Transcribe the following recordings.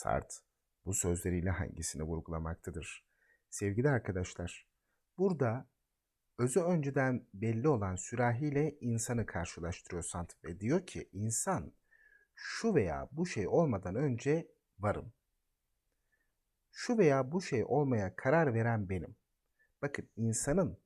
Sartre bu sözleriyle hangisini vurgulamaktadır? Sevgili arkadaşlar, burada özü önceden belli olan sürahiyle insanı karşılaştırıyor Sartre ve diyor ki insan şu veya bu şey olmadan önce varım. Şu veya bu şey olmaya karar veren benim. Bakın insanın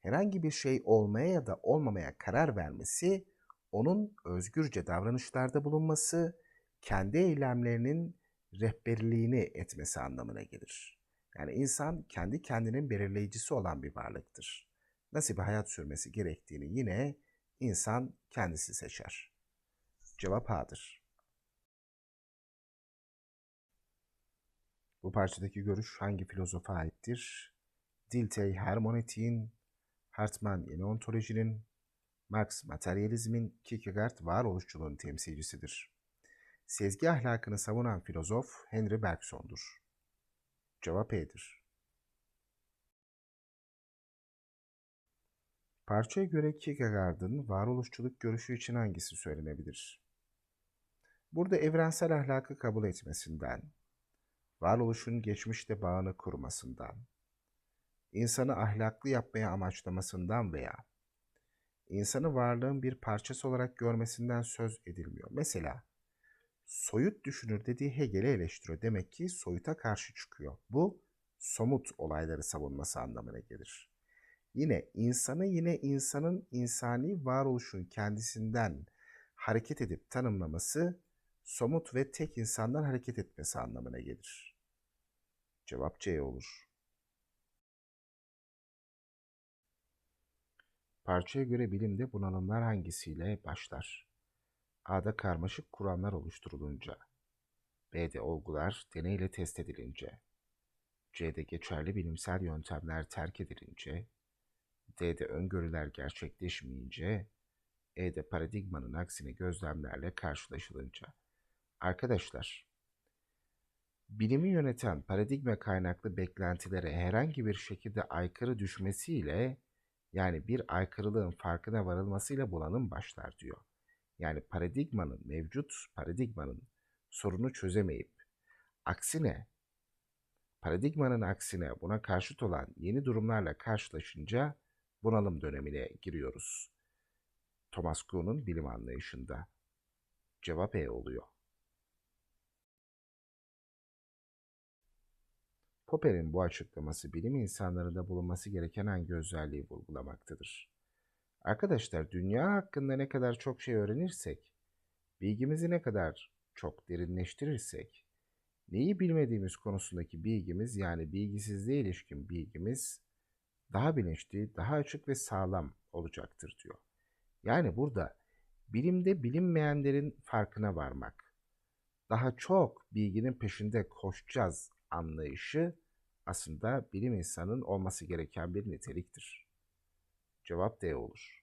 herhangi bir şey olmaya ya da olmamaya karar vermesi, onun özgürce davranışlarda bulunması, kendi eylemlerinin rehberliğini etmesi anlamına gelir. Yani insan kendi kendinin belirleyicisi olan bir varlıktır. Nasıl bir hayat sürmesi gerektiğini yine insan kendisi seçer. Cevap A'dır. Bu parçadaki görüş hangi filozofa aittir? Dilthey hermeneutiğin, Hartmann yeni ontolojinin, Marx materyalizmin, Kierkegaard varoluşçuluğun temsilcisidir. Sezgi ahlakını savunan filozof Henry Bergson'dur. Cevap E'dir. Parçaya göre Kierkegaard'ın varoluşçuluk görüşü için hangisi söylenebilir? Burada evrensel ahlakı kabul etmesinden, varoluşun geçmişte bağını kurmasından, insanı ahlaklı yapmaya amaçlamasından veya insanı varlığın bir parçası olarak görmesinden söz edilmiyor. Mesela soyut düşünür dediği Hegel'i eleştiriyor. Demek ki soyuta karşı çıkıyor. Bu somut olayları savunması anlamına gelir. Yine insanı yine insanın insani varoluşun kendisinden hareket edip tanımlaması somut ve tek insandan hareket etmesi anlamına gelir. Cevap C olur. Parçaya göre bilimde bunalımlar hangisiyle başlar? A'da karmaşık kuramlar oluşturulunca, B'de olgular deneyle test edilince, C'de geçerli bilimsel yöntemler terk edilince, D'de öngörüler gerçekleşmeyince, E'de paradigmanın aksine gözlemlerle karşılaşılınca. Arkadaşlar, bilimi yöneten paradigma kaynaklı beklentilere herhangi bir şekilde aykırı düşmesiyle yani bir aykırılığın farkına varılmasıyla bulanım başlar diyor. Yani paradigmanın, mevcut paradigmanın sorunu çözemeyip aksine paradigmanın aksine buna karşıt olan yeni durumlarla karşılaşınca bunalım dönemine giriyoruz. Thomas Kuhn'un bilim anlayışında. Cevap E oluyor. Popper'in bu açıklaması bilim insanlarında bulunması gereken hangi özelliği vurgulamaktadır? Arkadaşlar dünya hakkında ne kadar çok şey öğrenirsek, bilgimizi ne kadar çok derinleştirirsek, neyi bilmediğimiz konusundaki bilgimiz yani bilgisizliğe ilişkin bilgimiz daha bilinçli, daha açık ve sağlam olacaktır diyor. Yani burada bilimde bilinmeyenlerin farkına varmak, daha çok bilginin peşinde koşacağız anlayışı aslında bilim insanının olması gereken bir niteliktir. Cevap D olur.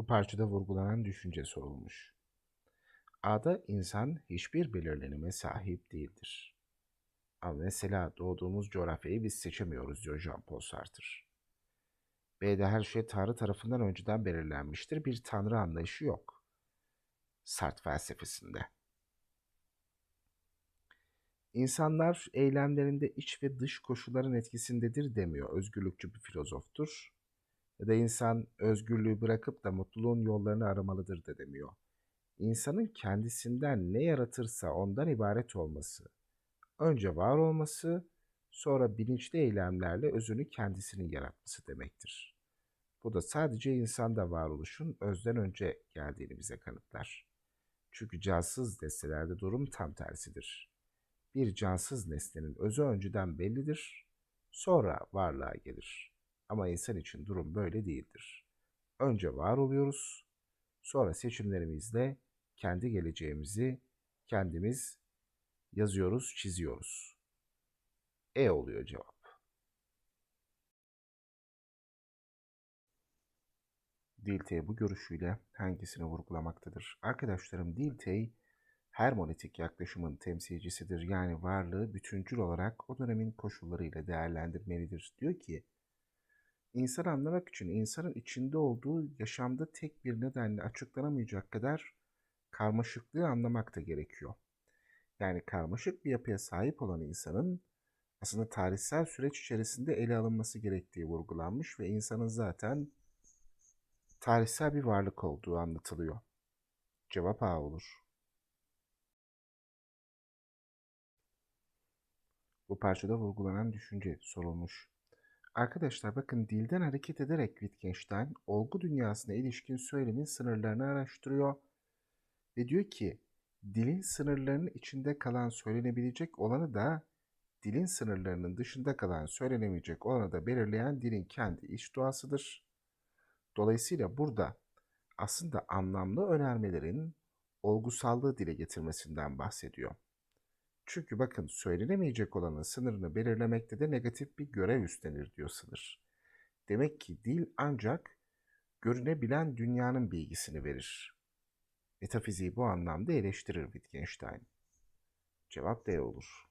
Bu parçada vurgulanan düşünce sorulmuş. A'da insan hiçbir belirlenime sahip değildir. Ama mesela doğduğumuz coğrafyayı biz seçemiyoruz diyor Jean-Paul Sartre. B'de her şey Tanrı tarafından önceden belirlenmiştir. Bir Tanrı anlayışı yok. Sartre felsefesinde. İnsanlar eylemlerinde iç ve dış koşulların etkisindedir demiyor. Özgürlükçü bir filozoftur. Ya da insan özgürlüğü bırakıp da mutluluğun yollarını aramalıdır da demiyor. İnsanın kendisinden ne yaratırsa ondan ibaret olması, önce var olması, sonra bilinçli eylemlerle özünü kendisinin yaratması demektir. Bu da sadece insanda varoluşun özden önce geldiğini bize kanıtlar. Çünkü cansız nesnelerde durum tam tersidir. Bir cansız nesnenin özü önceden bellidir, sonra varlığa gelir. Ama insan için durum böyle değildir. Önce var oluyoruz, sonra seçimlerimizle kendi geleceğimizi kendimiz yazıyoruz, çiziyoruz. E oluyor cevap. Dilthey bu görüşüyle hangisini vurgulamaktadır? Arkadaşlarım Dilthey hermonetik yaklaşımın temsilcisidir. Yani varlığı bütüncül olarak o dönemin koşullarıyla değerlendirmelidir. Diyor ki, insan anlamak için insanın içinde olduğu yaşamda tek bir nedenle açıklanamayacak kadar karmaşıklığı anlamak da gerekiyor. Yani karmaşık bir yapıya sahip olan insanın aslında tarihsel süreç içerisinde ele alınması gerektiği vurgulanmış ve insanın zaten tarihsel bir varlık olduğu anlatılıyor. Cevap A olur. Bu parçada vurgulanan düşünce sorulmuş. Arkadaşlar bakın dilden hareket ederek Wittgenstein olgu dünyasına ilişkin söylemin sınırlarını araştırıyor ve diyor ki dilin sınırlarının içinde kalan söylenebilecek olanı da dilin sınırlarının dışında kalan söylenemeyecek olanı da belirleyen dilin kendi iç doğasıdır. Dolayısıyla burada aslında anlamlı önermelerin olgusallığı dile getirmesinden bahsediyor. Çünkü bakın söylenemeyecek olanın sınırını belirlemekte de negatif bir görev üstlenir diyor sınır. Demek ki dil ancak görünebilen dünyanın bilgisini verir. Metafiziği bu anlamda eleştirir Wittgenstein. Cevap D olur.